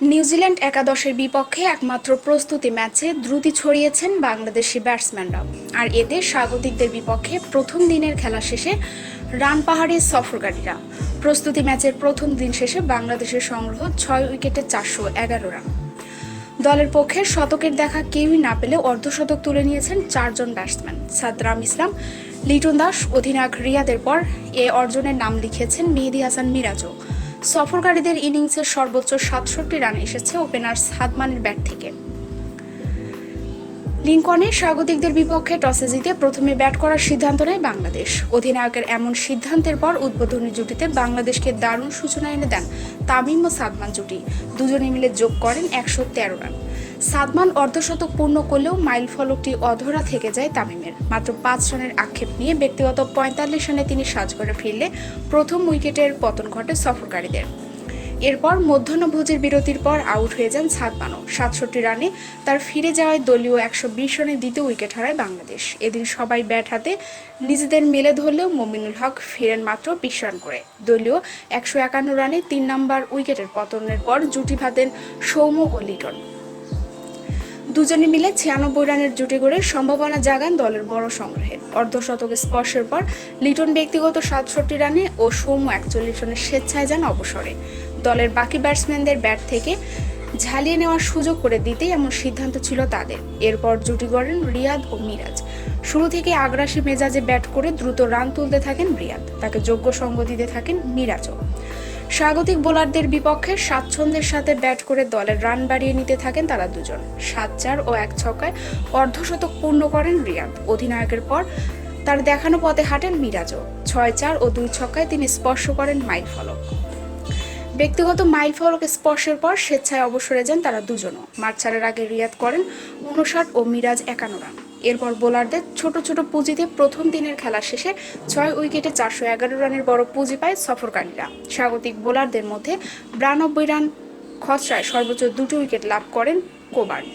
New Zealand একাদশের বিপক্ষে একমাত্র প্রস্তুতি ম্যাচে দ্রুতি ছড়িয়েছেন বাংলাদেশি ব্যাটসম্যানরা। আর এতে স্বাগতিকদের বিপক্ষে প্রথম দিনের খেলা শেষে রান পাহাড়ে সফরকারীরা। প্রস্তুতি ম্যাচের প্রথম দিন শেষে বাংলাদেশের সংগ্রহ ছয় উইকেটে চারশো এগারো রান। দলের পক্ষে শতকের দেখা কেউই না পেলে অর্ধশতক তুলে নিয়েছেন চারজন ব্যাটসম্যান। সাদরাম ইসলাম, লিটন দাস, অধিনায়ক রিয়াদের পর এ অর্জনের নাম লিখেছেন মেহেদি হাসান মিরাজও। সফরকারীদের ইনিংসের সর্বোচ্চ সাতষট্টি রান এসেছে ওপেনার সাদমানের ব্যাট থেকে। লিঙ্কনে স্বাগতিকদের বিপক্ষে টসে জিতে প্রথমে ব্যাট করার সিদ্ধান্ত নেয় বাংলাদেশ। অধিনায়কের এমন সিদ্ধান্তের পর উদ্বোধনী জুটিতে বাংলাদেশকে দারুণ সূচনা এনে দেন তামিম ও সাদমান জুটি। দুজনে মিলে যোগ করেন একশো তেরো রান। সাদমান অর্ধশতক পূর্ণ করলেও মাইল ফলকটি অধরা থেকে যায় তামিমের। মাত্র পাঁচ রানের আক্ষেপ নিয়ে ব্যক্তিগত পঁয়তাল্লিশ রানে তিনি সাজ করে ফিরলে প্রথম উইকেটের পতন ঘটে সফরকারীদের। এরপর মধ্যাহ্নভোজের বিরতির পর আউট হয়ে যান সাদমানও সাতষট্টি রানে তার ফিরে যাওয়ায় দলীয় একশো বিশ রানে দ্বিতীয় উইকেট হারায় বাংলাদেশ। এদিন সবাই ব্যাট হাতে নিজেদের মেলে ধরলেও মমিনুল হক ফিরেন মাত্র বিশ রান করে। দলীয় একশো একান্ন রানে তিন নম্বর উইকেটের পতনের পর জুটি বাঁধেন সৌম্য ও লিটন। দুজনে মিলে ছিয়ানব্বই রানের জুটি গড়ে সম্ভাবনা জাগান দলের বড় সংগ্রহের অর্ধশতক স্পর্শের পর লিটন ব্যক্তিগত সাতষট্টি রানে ও সৌম্য একচল্লিশ রানের স্বেচ্ছায় যান অবসরে। দলের বাকি ব্যাটসম্যানদের ব্যাট থেকে ঝালিয়ে নেওয়ার সুযোগ করে দিতেই এমন সিদ্ধান্ত ছিল তাদের। এরপর জুটি গড়েন রিয়াদ ও মিরাজ। শুরু থেকে আগ্রাসী মেজাজে ব্যাট করে দ্রুত রান তুলতে থাকেন রিয়াদ। তাকে যোগ্য সঙ্গ দিতে থাকেন মিরাজও। স্বাগতিক বোলারদের বিপক্ষে স্বাচ্ছন্দ্যের সাথে ব্যাট করে দলের রান বাড়িয়ে নিতে থাকেন তারা দুজন। সাত চার ও এক ছক্কায় অর্ধশতক পূর্ণ করেন রিয়াদ। অধিনায়কের পর তার দেখানো পথে হাঁটেন মিরাজও। ছয় চার ও দুই ছক্কায় তিনি স্পর্শ করেন মাইক ফলক। ব্যক্তিগত মাইল ফলক স্পর্শের পর স্বেচ্ছায় অবসরে যান তারা দুজনও। মাঠ ছাড়ার আগে রিয়াদ করেন উনষাট ও মিরাজ একান্ন রান এরপর বোলারদের ছোট ছোট পুঁজিতে প্রথম দিনের খেলা শেষে ছয় উইকেটে চারশো এগারো রানের বড় পুঁজি পায় সফরকারীরা। স্বাগতিক বোলারদের মধ্যে বিরানব্বই রান খসড়ায় সর্বোচ্চ দুটো উইকেট লাভ করেন কোবার্ন।